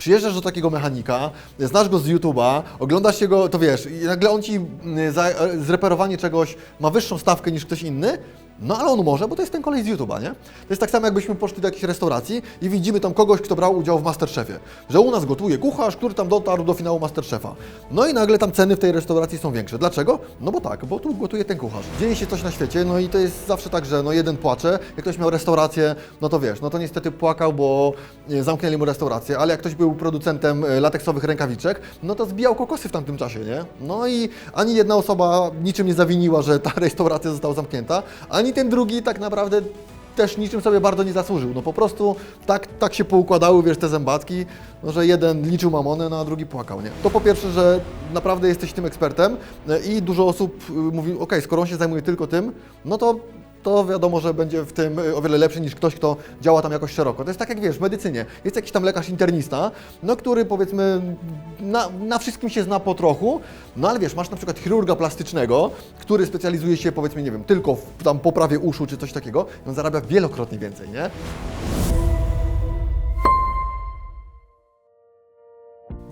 Przyjeżdżasz do takiego mechanika, znasz go z YouTube'a, oglądasz jego, to wiesz, i nagle on ci mm, za e, zreperowanie czegoś ma wyższą stawkę niż ktoś inny, no ale on może, bo to jest ten kolej z YouTube'a, nie? To jest tak samo, jakbyśmy poszli do jakiejś restauracji i widzimy tam kogoś, kto brał udział w Masterchefie. Że u nas gotuje kucharz, który tam dotarł do finału Masterchefa. No i nagle tam ceny w tej restauracji są większe. Dlaczego? No bo tak, bo tu gotuje ten kucharz. Dzieje się coś na świecie, no i to jest zawsze tak, że no jeden płacze, jak ktoś miał restaurację, no to wiesz, no to niestety płakał, bo e, zamknęli mu restaurację, ale jak ktoś był producentem e, lateksowych rękawiczek, no to zbijał kokosy w tamtym czasie, nie? No i ani jedna osoba niczym nie zawiniła, że ta restauracja została zamknięta, ani ten drugi tak naprawdę też niczym sobie bardzo nie zasłużył. No po prostu tak, tak się poukładały, wiesz, te zębatki, no, że jeden liczył mamonę, no a drugi płakał, nie? To po pierwsze, że naprawdę jesteś tym ekspertem e, i dużo osób y, mówi, ok, skoro on się zajmuje tylko tym, no to to wiadomo, że będzie w tym y, o wiele lepszy niż ktoś, kto działa tam jakoś szeroko. To jest tak jak wiesz, w medycynie. Jest jakiś tam lekarz internista, no który powiedzmy na, na wszystkim się zna po trochu, no ale wiesz, masz na przykład chirurga plastycznego, który specjalizuje się powiedzmy, nie wiem, tylko w tam poprawie uszu czy coś takiego, on zarabia wielokrotnie więcej, nie?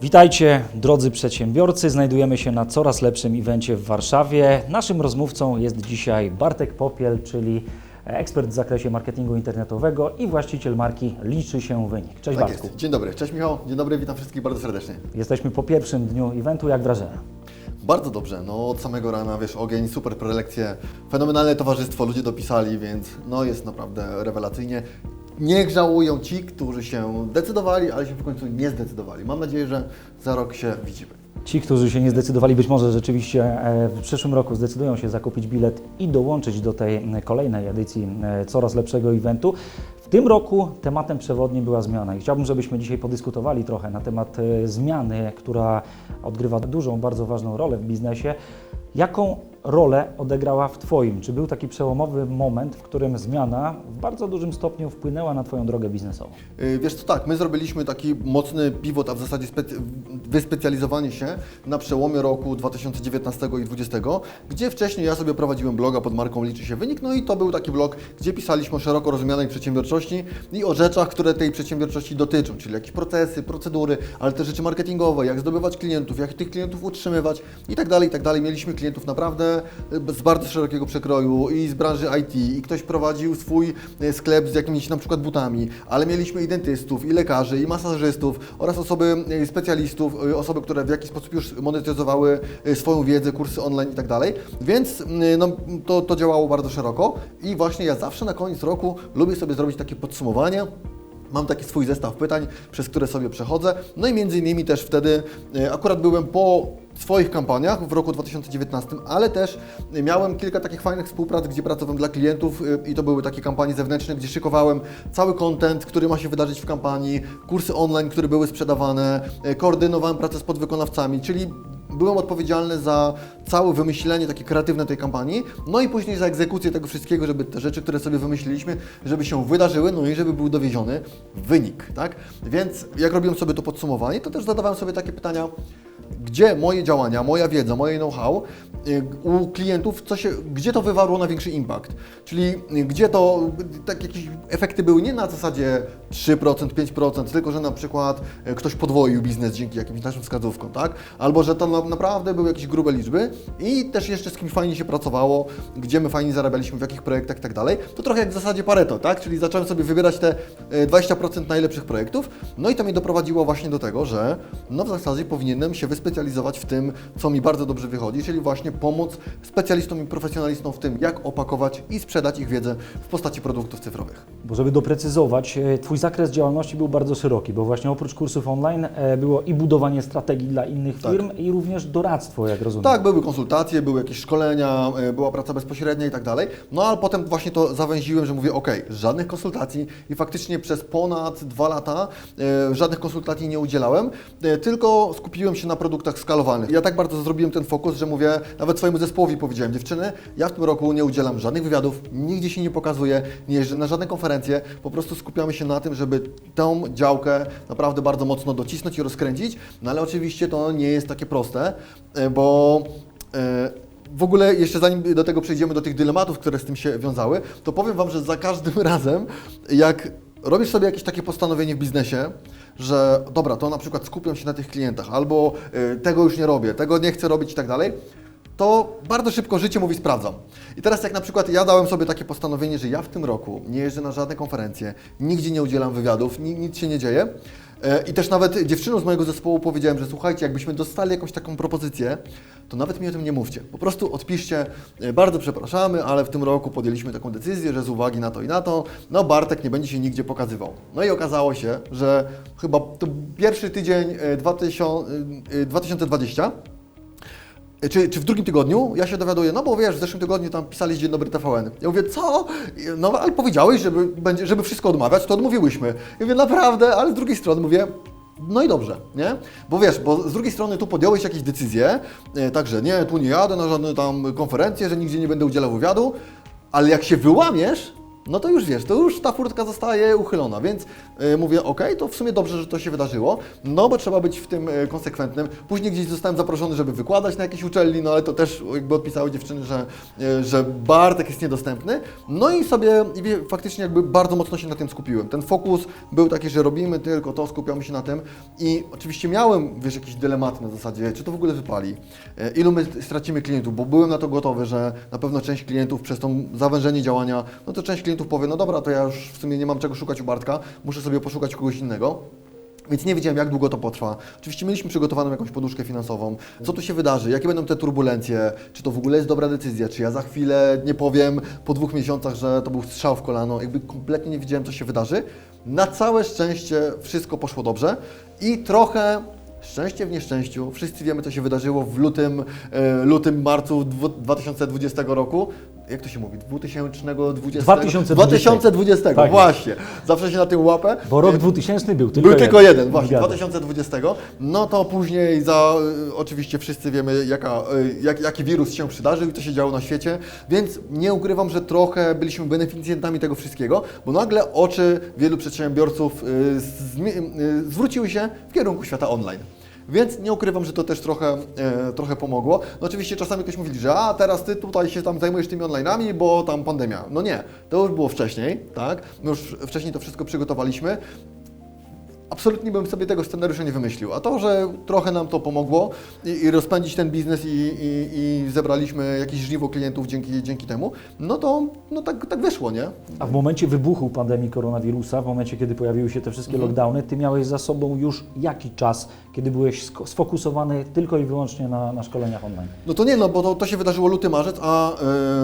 Witajcie, drodzy przedsiębiorcy. Znajdujemy się na coraz lepszym evencie w Warszawie. Naszym rozmówcą jest dzisiaj Bartek Popiel, czyli ekspert w zakresie marketingu internetowego i właściciel marki Liczy się Wynik. Cześć Tak Bartku. jest. Dzień dobry, cześć Michał, dzień dobry, witam wszystkich bardzo serdecznie. Jesteśmy po pierwszym dniu eventu. Jak wrażenia? Bardzo dobrze, no od samego rana, wiesz, ogień, super prelekcje, fenomenalne towarzystwo, ludzie dopisali, więc no jest naprawdę rewelacyjnie. Niech żałują ci, którzy się decydowali, ale się w końcu nie zdecydowali. Mam nadzieję, że za rok się widzimy. Ci, którzy się nie zdecydowali, być może rzeczywiście e, w przyszłym roku zdecydują się zakupić bilet i dołączyć do tej kolejnej edycji e, coraz lepszego eventu. W tym roku tematem przewodnim była zmiana i chciałbym, żebyśmy dzisiaj podyskutowali trochę na temat e, zmiany, która odgrywa dużą, bardzo ważną rolę w biznesie. Jaką rolę odegrała w Twoim? Czy był taki przełomowy moment, w którym zmiana w bardzo dużym stopniu wpłynęła na Twoją drogę biznesową? Yy, Wiesz co, tak, my zrobiliśmy taki mocny pivot, a w zasadzie wyspecjalizowanie się na przełomie roku 2019 i 2020, gdzie wcześniej ja sobie prowadziłem bloga pod marką Liczy się Wynik, no i to był taki blog, gdzie pisaliśmy o szeroko rozumianej przedsiębiorczości i o rzeczach, które tej przedsiębiorczości dotyczą, czyli jakieś procesy, procedury, ale też rzeczy marketingowe, jak zdobywać klientów, jak tych klientów utrzymywać i tak dalej, i tak dalej. Mieliśmy klientów naprawdę z bardzo szerokiego przekroju i z branży IT i ktoś prowadził swój y, sklep z jakimiś na przykład butami, ale mieliśmy i dentystów, i lekarzy, i masażystów oraz osoby y, specjalistów, y, osoby, które w jakiś sposób już monetyzowały swoją wiedzę, kursy online i tak dalej. Więc no, to, to działało bardzo szeroko i właśnie ja zawsze na koniec roku lubię sobie zrobić takie podsumowanie. Mam taki swój zestaw pytań, przez które sobie przechodzę. No i między innymi też wtedy e, akurat byłem po swoich kampaniach w roku 2019, ale też miałem kilka takich fajnych współprac, gdzie pracowałem dla klientów e, i to były takie kampanie zewnętrzne, gdzie szykowałem cały content, który ma się wydarzyć w kampanii, kursy online, które były sprzedawane, e, koordynowałem pracę z podwykonawcami, czyli byłem odpowiedzialny za całe wymyślenie takie kreatywne tej kampanii, no i później za egzekucję tego wszystkiego, żeby te rzeczy, które sobie wymyśliliśmy, żeby się wydarzyły, no i żeby był dowieziony wynik, tak? Więc jak robiłem sobie to podsumowanie, to też zadawałem sobie takie pytania, gdzie moje działania, moja wiedza, moje know-how y, u klientów, co się, gdzie to wywarło największy impact. Czyli y, gdzie to, tak jakieś efekty były nie na zasadzie 3%, 5%, tylko że na przykład y, ktoś podwoił biznes dzięki jakimś naszym wskazówkom, tak? Albo że to na, naprawdę były jakieś grube liczby i też jeszcze z kimś fajnie się pracowało, gdzie my fajnie zarabialiśmy, w jakich projektach i tak dalej. To trochę jak w zasadzie Pareto, tak? Czyli zacząłem sobie wybierać te y, 20% najlepszych projektów, no i to mnie doprowadziło właśnie do tego, że no w zasadzie powinienem się wyspecjalizować w tym, co mi bardzo dobrze wychodzi, czyli właśnie pomóc specjalistom i profesjonalistom w tym, jak opakować i sprzedać ich wiedzę w postaci produktów cyfrowych. Bo żeby doprecyzować, e, Twój zakres działalności był bardzo szeroki, bo właśnie oprócz kursów online e, było i budowanie strategii dla innych Tak. firm i również doradztwo, jak rozumiem. Tak, były konsultacje, były jakieś szkolenia, y, była praca bezpośrednia i tak dalej. No ale potem właśnie to zawęziłem, że mówię, ok, żadnych konsultacji i faktycznie przez ponad dwa lata żadnych konsultacji nie udzielałem, tylko skupiłem się na produktach skalowalnych. Ja tak bardzo zrobiłem ten fokus, że mówię, nawet swojemu zespołowi powiedziałem, dziewczyny, ja w tym roku nie udzielam żadnych wywiadów, nigdzie się nie pokazuję, nie jeżdżę na żadne konferencje, po prostu skupiamy się na tym, żeby tę działkę naprawdę bardzo mocno docisnąć i rozkręcić, no ale oczywiście to nie jest takie proste, y, bo E, W ogóle jeszcze zanim do tego przejdziemy, do tych dylematów, które z tym się wiązały, to powiem Wam, że za każdym razem, jak robisz sobie jakieś takie postanowienie w biznesie, że dobra, to na przykład skupiam się na tych klientach, albo y, tego już nie robię, tego nie chcę robić i tak dalej, to bardzo szybko życie mówi sprawdzam. I teraz jak na przykład ja dałem sobie takie postanowienie, że ja w tym roku nie jeżdżę na żadne konferencje, nigdzie nie udzielam wywiadów, ni, nic się nie dzieje. E, I też nawet dziewczynom z mojego zespołu powiedziałem, że słuchajcie, jakbyśmy dostali jakąś taką propozycję, to nawet mi o tym nie mówcie. Po prostu odpiszcie, e, bardzo przepraszamy, ale w tym roku podjęliśmy taką decyzję, że z uwagi na to i na to, no Bartek nie będzie się nigdzie pokazywał. No i okazało się, że chyba to pierwszy tydzień e, 2000, e, 2020 czy, czy w drugim tygodniu ja się dowiaduję, no bo wiesz, w zeszłym tygodniu tam pisali Dzień Dobry TVN. Ja mówię, co? No ale powiedziałeś, żeby, będzie, żeby wszystko odmawiać, to odmówiłyśmy. Ja mówię, naprawdę, ale z drugiej strony mówię, no i dobrze, nie? Bo wiesz, bo z drugiej strony tu podjąłeś jakieś decyzje, e, także nie, tu nie jadę na żadne tam konferencje, że nigdzie nie będę udzielał wywiadu, ale jak się wyłamiesz, no to już wiesz, to już ta furtka zostaje uchylona, więc e, mówię, ok, to w sumie dobrze, że to się wydarzyło, no bo trzeba być w tym e, konsekwentnym. Później gdzieś zostałem zaproszony, żeby wykładać na jakiejś uczelni, no ale to też jakby odpisały dziewczyny, że, e, że Bartek jest niedostępny. No i sobie i wie, faktycznie jakby bardzo mocno się na tym skupiłem. Ten fokus był taki, że robimy tylko to, skupiamy się na tym i oczywiście miałem, wiesz, jakieś dylematy na zasadzie, czy to w ogóle wypali, ilu my stracimy klientów, bo byłem na to gotowy, że na pewno część klientów przez to zawężenie działania, no to część klientów powie, no dobra, to ja już w sumie nie mam czego szukać u Bartka, muszę sobie poszukać kogoś innego. Więc nie wiedziałem, jak długo to potrwa. Oczywiście mieliśmy przygotowaną jakąś poduszkę finansową. Co tu się wydarzy? Jakie będą te turbulencje? Czy to w ogóle jest dobra decyzja? Czy ja za chwilę nie powiem po dwóch miesiącach, że to był strzał w kolano? Jakby kompletnie nie wiedziałem, co się wydarzy. Na całe szczęście wszystko poszło dobrze i trochę Szczęście w nieszczęściu. Wszyscy wiemy, co się wydarzyło w lutym, e, lutym marcu dwu- 2020 roku. Jak to się mówi? 2020? 2020. 2020, Tak. właśnie. Zawsze się na tym łapę. Bo rok 2000 był tylko Był tylko jeden, właśnie, Zgadza. 2020. No to później za, y, oczywiście wszyscy wiemy, jaka, y, jak, jaki wirus się przydarzył i co się działo na świecie, więc nie ukrywam, że trochę byliśmy beneficjentami tego wszystkiego, bo nagle oczy wielu przedsiębiorców y, zwróciły się w kierunku świata online. Więc nie ukrywam, że to też trochę, e, trochę pomogło. No oczywiście czasami ktoś mówi, że a teraz ty tutaj się tam zajmujesz tymi online'ami, bo tam pandemia. No nie, to już było wcześniej, tak? My już wcześniej to wszystko przygotowaliśmy. Absolutnie bym sobie tego scenariusza nie wymyślił. A to, że trochę nam to pomogło i, i rozpędzić ten biznes i, i, i zebraliśmy jakieś żniwo klientów dzięki, dzięki temu, no to no tak, tak wyszło, nie? A w momencie wybuchu pandemii koronawirusa, w momencie, kiedy pojawiły się te wszystkie Mhm. lockdowny, Ty miałeś za sobą już jaki czas, kiedy byłeś sfokusowany tylko i wyłącznie na, na szkoleniach online? No to nie, no bo to, to się wydarzyło luty, marzec, a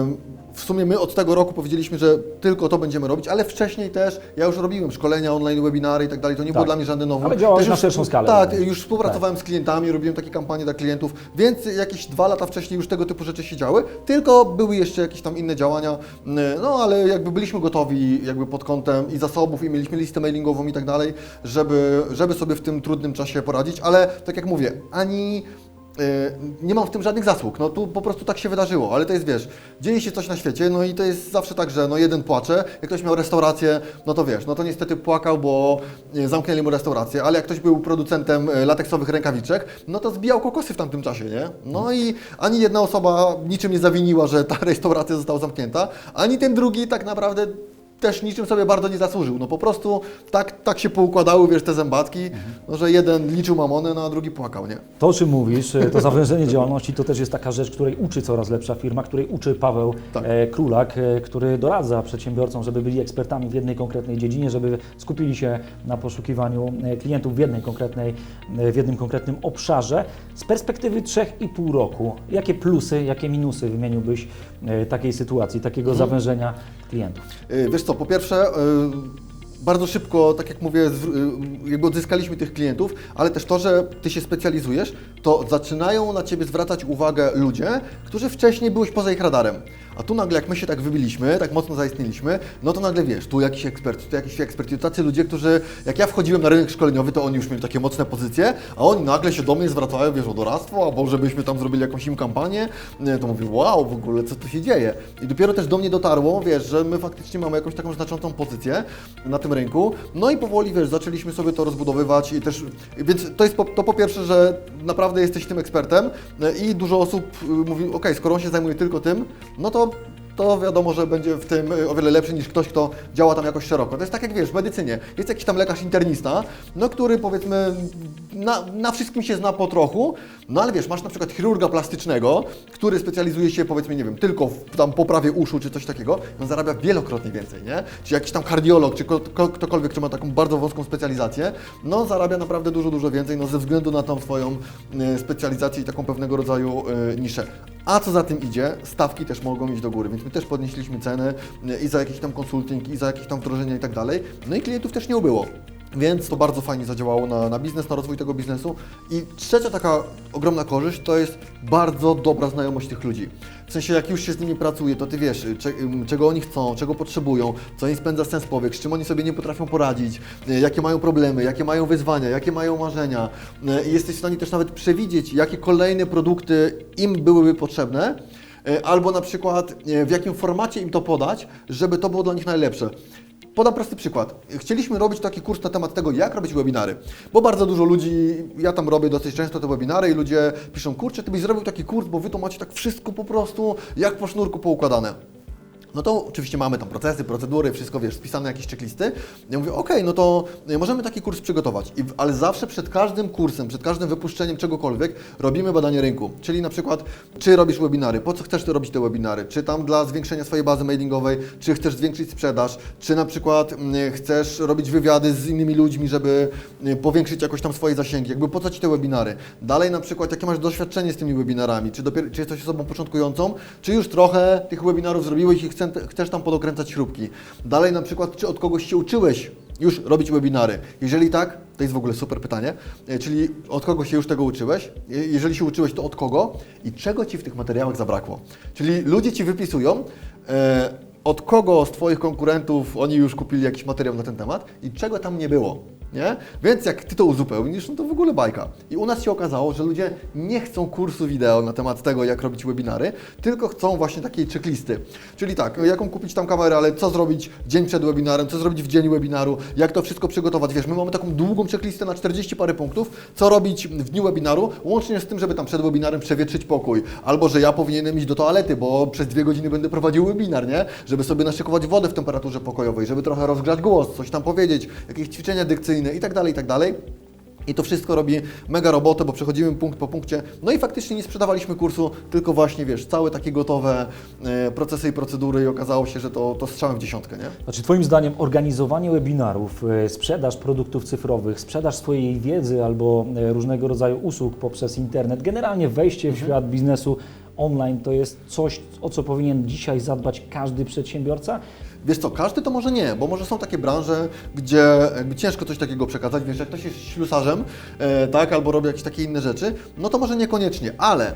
ym, w sumie my od tego roku powiedzieliśmy, że tylko to będziemy robić, ale wcześniej też ja już robiłem szkolenia online, webinary i tak dalej, to nie było Tak. dla mnie żadne nowe. Ale działałeś Też na już- szerszą skalę. Tak, Tak. już współpracowałem z klientami, robiłem takie kampanie dla klientów, więc jakieś dwa lata wcześniej już tego typu rzeczy się działy, tylko były jeszcze jakieś tam inne działania, Yy, no ale jakby byliśmy gotowi jakby pod kątem i zasobów i mieliśmy listę mailingową i tak dalej, żeby, żeby sobie w tym trudnym czasie poradzić, ale tak jak mówię, ani nie mam w tym żadnych zasług, no tu po prostu tak się wydarzyło, ale to jest, wiesz, dzieje się coś na świecie, no i to jest zawsze tak, że no jeden płacze, jak ktoś miał restaurację, no to wiesz, no to niestety płakał, bo yy, zamknęli mu restaurację, ale jak ktoś był producentem yy, lateksowych rękawiczek, no to zbijał kokosy w tamtym czasie, nie? No i ani jedna osoba niczym nie zawiniła, że ta restauracja została zamknięta, ani ten drugi tak naprawdę też niczym sobie bardzo nie zasłużył. No po prostu tak, tak się poukładały, wiesz, te zębatki, no, że jeden liczył mamonę, no a drugi płakał, nie? To, o czym mówisz, e, to zawężenie działalności, to też jest taka rzecz, której uczy coraz lepsza firma, której uczy Paweł Tak. e, Królak, e, który doradza przedsiębiorcom, żeby byli ekspertami w jednej konkretnej dziedzinie, żeby skupili się na poszukiwaniu e, klientów w jednej konkretnej, e, w jednym konkretnym obszarze. Z perspektywy 3,5 roku, jakie plusy, jakie minusy wymieniłbyś e, takiej sytuacji, takiego Mhm. zawężenia klientów? Y, Wiesz co, po pierwsze, y, bardzo szybko, tak jak mówię, y, jakby odzyskaliśmy tych klientów, ale też to, że Ty się specjalizujesz, to zaczynają na Ciebie zwracać uwagę ludzie, którzy wcześniej byłeś poza ich radarem. A tu nagle, jak my się tak wybiliśmy, tak mocno zaistnieliśmy, no to nagle wiesz, tu jakiś ekspert, tu jakiś ekspert, tacy ludzie, którzy, jak ja wchodziłem na rynek szkoleniowy, to oni już mieli takie mocne pozycje, a oni nagle się do mnie zwracają, wiesz, o doradztwo, albo żebyśmy tam zrobili jakąś im kampanię, to mówię, wow, w ogóle, co tu się dzieje? I dopiero też do mnie dotarło, wiesz, że my faktycznie mamy jakąś taką znaczącą pozycję na tym rynku, no i powoli, wiesz, zaczęliśmy sobie to rozbudowywać i też, więc to jest po, to po pierwsze, że naprawdę jesteś tym ekspertem e, i dużo osób y, mówi, ok, skoro on się zajmuje tylko tym, no to to wiadomo, że będzie w tym y, o wiele lepszy niż ktoś, kto działa tam jakoś szeroko. To jest tak jak wiesz, w medycynie. Jest jakiś tam lekarz internista, no który powiedzmy na, na wszystkim się zna po trochu, no ale wiesz, masz na przykład chirurga plastycznego, który specjalizuje się powiedzmy, nie wiem, tylko w tam poprawie uszu czy coś takiego, on zarabia wielokrotnie więcej, nie? Czy jakiś tam kardiolog, czy ko- ko- ktokolwiek, kto ma taką bardzo wąską specjalizację, no zarabia naprawdę dużo, dużo więcej, no ze względu na tą swoją y, specjalizację i taką pewnego rodzaju y, niszę. A co za tym idzie, stawki też mogą iść do góry, więc my też podnieśliśmy ceny i za jakiś tam konsulting, i za jakieś tam wdrożenia i tak dalej, no i klientów też nie ubyło. Więc to bardzo fajnie zadziałało na, na biznes, na rozwój tego biznesu. I trzecia taka ogromna korzyść to jest bardzo dobra znajomość tych ludzi. W sensie, jak już się z nimi pracuje, to ty wiesz, czego oni chcą, czego potrzebują, co im spędza sens powiek, z czym oni sobie nie potrafią poradzić, y, jakie mają problemy, jakie mają wyzwania, jakie mają marzenia. Y, I jesteś w stanie też nawet przewidzieć, jakie kolejne produkty im byłyby potrzebne. y, Albo na przykład w jakim formacie im to podać, żeby to było dla nich najlepsze. Podam prosty przykład. Chcieliśmy robić taki kurs na temat tego, jak robić webinary, bo bardzo dużo ludzi, ja tam robię dosyć często te webinary i ludzie piszą, kurczę, ty byś zrobił taki kurs, bo wy to macie tak wszystko po prostu jak po sznurku poukładane. No to oczywiście mamy tam procesy, procedury, wszystko wiesz, spisane jakieś checklisty. Ja mówię, okej, no to y, możemy taki kurs przygotować, I, ale zawsze przed każdym kursem, przed każdym wypuszczeniem czegokolwiek robimy badanie rynku. Czyli na przykład, czy robisz webinary, po co chcesz ty robić te webinary, czy tam dla zwiększenia swojej bazy mailingowej, czy chcesz zwiększyć sprzedaż, czy na przykład y, chcesz robić wywiady z innymi ludźmi, żeby powiększyć jakoś tam swoje zasięgi, jakby po co ci te webinary. Dalej na przykład, jakie masz doświadczenie z tymi webinarami, czy, dopiero, czy jesteś osobą początkującą, czy już trochę tych webinarów zrobiłeś i chcę, chcesz tam podokręcać śrubki. Dalej na przykład, czy od kogoś się uczyłeś już robić webinary. Jeżeli tak, to jest w ogóle super pytanie, E, czyli od kogo się już tego uczyłeś? Je- Jeżeli się uczyłeś, to od kogo? I czego Ci w tych materiałach zabrakło? Czyli ludzie Ci wypisują, e, od kogo z Twoich konkurentów oni już kupili jakiś materiał na ten temat i czego tam nie było. Nie? Więc jak Ty to uzupełnisz, no to w ogóle bajka. I u nas się okazało, że ludzie nie chcą kursu wideo na temat tego, jak robić webinary, tylko chcą właśnie takiej checklisty. Czyli tak, jaką kupić tam kamerę, ale co zrobić dzień przed webinarem, co zrobić w dzień webinaru, jak to wszystko przygotować. Wiesz, my mamy taką długą checklistę na 40 parę punktów, co robić w dniu webinaru, łącznie z tym, żeby tam przed webinarem przewietrzyć pokój, albo że ja powinienem iść do toalety, bo przez dwie godziny będę prowadził webinar, nie? Żeby sobie naszykować wodę w temperaturze pokojowej, żeby trochę rozgrzać głos, coś tam powiedzieć, jakieś ćwiczenia dykcyjne i tak dalej, i tak dalej. I to wszystko robi mega robotę, bo przechodzimy punkt po punkcie. No i faktycznie nie sprzedawaliśmy kursu, tylko właśnie, wiesz, całe takie gotowe e, procesy i procedury i okazało się, że to, to strzałem w dziesiątkę, nie? Znaczy Twoim zdaniem organizowanie webinarów, e, sprzedaż produktów cyfrowych, sprzedaż swojej wiedzy albo e, różnego rodzaju usług poprzez internet, generalnie wejście w świat biznesu online to jest coś, o co powinien dzisiaj zadbać każdy przedsiębiorca? Wiesz co, każdy to może nie, bo może są takie branże, gdzie jakby ciężko coś takiego przekazać, wiesz, jak ktoś jest ślusarzem, e, tak, albo robi jakieś takie inne rzeczy, no to może niekoniecznie, ale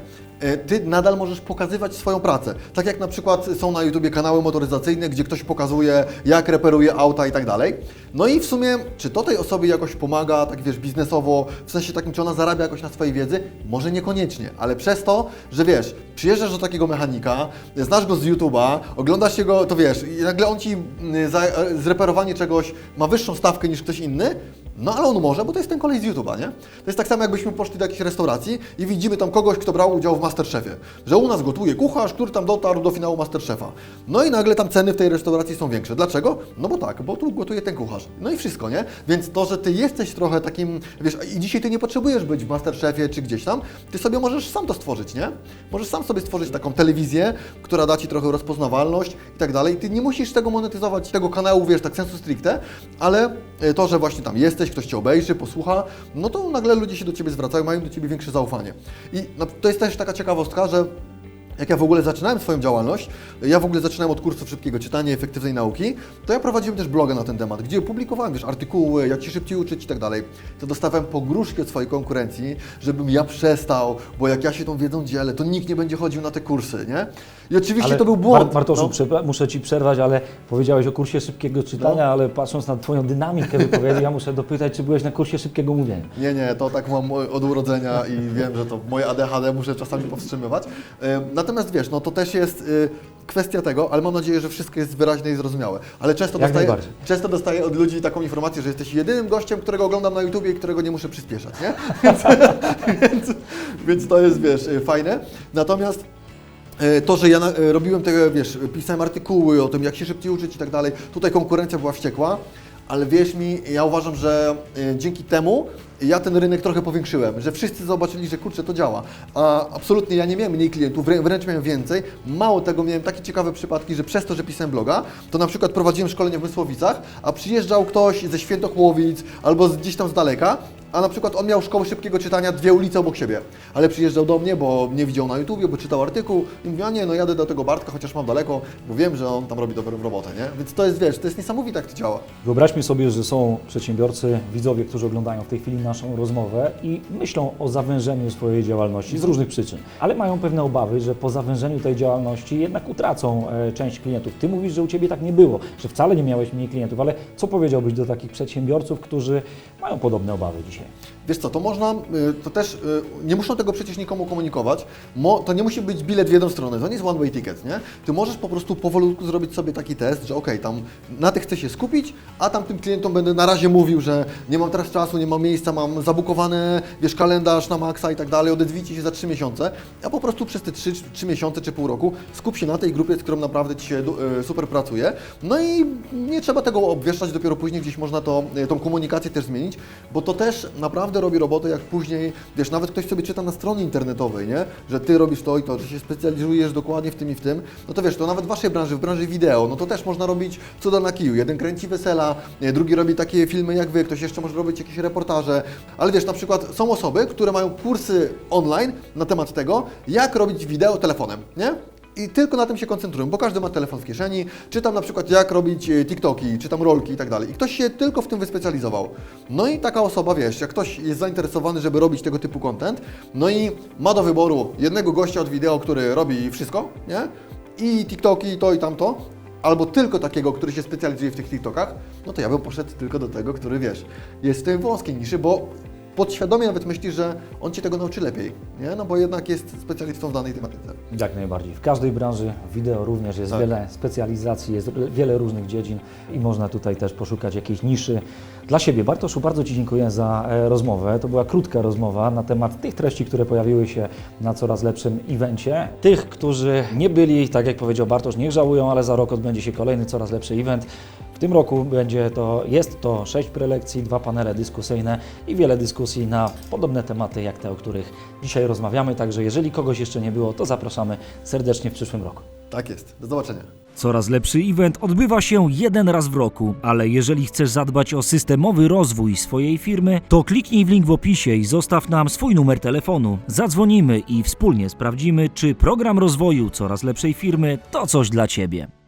Ty nadal możesz pokazywać swoją pracę. Tak jak na przykład są na YouTubie kanały motoryzacyjne, gdzie ktoś pokazuje, jak reperuje auta i tak dalej. No i w sumie, czy to tej osobie jakoś pomaga, tak wiesz, biznesowo, w sensie takim, czy ona zarabia jakoś na swojej wiedzy? Może niekoniecznie, ale przez to, że wiesz, przyjeżdżasz do takiego mechanika, znasz go z YouTube'a, oglądasz jego, to wiesz, i nagle on ci mm, za e, zreperowanie czegoś ma wyższą stawkę niż ktoś inny, no ale on może, bo to jest ten kolej z YouTube'a, nie? To jest tak samo, jakbyśmy poszli do jakiejś restauracji i widzimy tam kogoś, kto brał udział w Masterchefie. Że u nas gotuje kucharz, który tam dotarł do finału Masterchefa. No i nagle tam ceny w tej restauracji są większe. Dlaczego? No bo tak, bo tu gotuje ten kucharz. No i wszystko, nie? Więc to, że ty jesteś trochę takim, wiesz, i dzisiaj ty nie potrzebujesz być w Masterchefie czy gdzieś tam, ty sobie możesz sam to stworzyć, nie? Możesz sam sobie stworzyć taką telewizję, która da ci trochę rozpoznawalność i tak dalej. Ty nie musisz tego monetyzować, tego kanału, wiesz, tak sensu stricte, ale e, to, że właśnie tam jesteś, ktoś cię obejrzy, posłucha, no to nagle ludzie się do ciebie zwracają, mają do ciebie większe zaufanie. I no, to jest też taka ciekawostka, że jak ja w ogóle zaczynałem swoją działalność, ja w ogóle zaczynałem od kursów szybkiego czytania i efektywnej nauki, to ja prowadziłem też bloga na ten temat, gdzie publikowałem, wiesz, artykuły, jak się szybciej uczyć i tak dalej. To dostawałem pogróżki od swojej konkurencji, żebym ja przestał, bo jak ja się tą wiedzą dzielę, to nikt nie będzie chodził na te kursy, nie? I oczywiście to był błąd. Bar- Bartoszu, no. muszę Ci przerwać, ale powiedziałeś o kursie szybkiego czytania, No. ale patrząc na Twoją dynamikę wypowiedzi, ja muszę dopytać, czy byłeś na kursie szybkiego mówienia. Nie, nie, to tak mam od urodzenia i wiem, że to moje ADHD muszę czasami powstrzymywać. Ym, Natomiast wiesz, no to też jest y, kwestia tego, ale mam nadzieję, że wszystko jest wyraźne i zrozumiałe. Ale często Jak dostaję, najbardziej. często dostaję od ludzi taką informację, że jesteś jedynym gościem, którego oglądam na YouTubie i którego nie muszę przyspieszać, nie? więc, więc, więc to jest, wiesz, y, fajne. Natomiast E, To, że ja na, e, robiłem te, wiesz, pisałem artykuły o tym, jak się szybciej uczyć i tak dalej, tutaj konkurencja była wściekła, ale wierz mi, ja uważam, że e, dzięki temu ja ten rynek trochę powiększyłem, że wszyscy zobaczyli, że kurczę, to działa. A absolutnie ja nie miałem mniej klientów, wrę- wręcz miałem więcej. Mało tego, miałem takie ciekawe przypadki, że przez to, że pisałem bloga, to na przykład prowadziłem szkolenie w Mysłowicach, a przyjeżdżał ktoś ze Świętochłowic albo gdzieś tam z daleka, a na przykład on miał szkołę szybkiego czytania dwie ulice obok siebie, ale przyjeżdżał do mnie, bo mnie widział na YouTubie, bo czytał artykuł i mówił, a nie, no jadę do tego Bartka, chociaż mam daleko, bo wiem, że on tam robi dobrą robotę, nie? Więc to jest, wiesz, to jest niesamowite, jak to działa. Wyobraźmy sobie, że są przedsiębiorcy, widzowie, którzy oglądają w tej chwili naszą rozmowę i myślą o zawężeniu swojej działalności z różnych przyczyn, ale mają pewne obawy, że po zawężeniu tej działalności jednak utracą e, część klientów. Ty mówisz, że u Ciebie tak nie było, że wcale nie miałeś mniej klientów, ale co powiedziałbyś do takich przedsiębiorców, którzy mają podobne obawy dzisiaj? છે Wiesz co, to można, y, to też, y, nie muszą tego przecież nikomu komunikować, Mo, to nie musi być bilet w jedną stronę, to nie jest one way ticket, nie? Ty możesz po prostu powolutku zrobić sobie taki test, że okej, tam na tych chcę się skupić, a tam tym klientom będę na razie mówił, że nie mam teraz czasu, nie mam miejsca, mam zabukowane, wiesz, kalendarz na maksa i tak dalej, odezwijcie się za trzy miesiące, a po prostu przez te trzy, trzy miesiące czy pół roku skup się na tej grupie, z którą naprawdę Ci się y, super pracuje, no i nie trzeba tego obwieszczać, dopiero później gdzieś można to, tą komunikację też zmienić, bo to też naprawdę robi robotę, jak później, wiesz, nawet ktoś sobie czyta na stronie internetowej, nie? Że ty robisz to i to, że się specjalizujesz dokładnie w tym i w tym, no to wiesz, to nawet w waszej branży, w branży wideo, no to też można robić cuda na kiju. Jeden kręci wesela, drugi robi takie filmy jak wy, ktoś jeszcze może robić jakieś reportaże, ale wiesz, na przykład są osoby, które mają kursy online na temat tego, jak robić wideo telefonem, nie? I tylko na tym się koncentrują, bo każdy ma telefon w kieszeni, czy tam na przykład jak robić e, TikToki, czy tam rolki i tak dalej. I ktoś się tylko w tym wyspecjalizował. No i taka osoba, wiesz, jak ktoś jest zainteresowany, żeby robić tego typu content, no i ma do wyboru jednego gościa od wideo, który robi wszystko, nie? I TikToki, i to i tamto, albo tylko takiego, który się specjalizuje w tych TikTokach, no to ja bym poszedł tylko do tego, który, wiesz, jest w tej wąskiej niszy, bo podświadomie nawet myśli, że on Cię tego nauczy lepiej, nie? No bo jednak jest specjalistą w danej tematyce. Jak najbardziej. W każdej branży wideo również jest Tak. wiele specjalizacji, jest wiele różnych dziedzin i można tutaj też poszukać jakiejś niszy dla siebie. Bartoszu, bardzo Ci dziękuję za e, rozmowę. To była krótka rozmowa na temat tych treści, które pojawiły się na coraz lepszym evencie. Tych, którzy nie byli, tak jak powiedział Bartosz, niech żałują, ale za rok odbędzie się kolejny coraz lepszy event. W tym roku będzie to, jest to sześć prelekcji, dwa panele dyskusyjne i wiele dyskusji na podobne tematy jak te, o których dzisiaj rozmawiamy. Także jeżeli kogoś jeszcze nie było, to zapraszamy serdecznie w przyszłym roku. Tak jest. Do zobaczenia. Coraz lepszy event odbywa się jeden raz w roku, ale jeżeli chcesz zadbać o systemowy rozwój swojej firmy, to kliknij w link w opisie i zostaw nam swój numer telefonu. Zadzwonimy i wspólnie sprawdzimy, czy program rozwoju coraz lepszej firmy to coś dla Ciebie.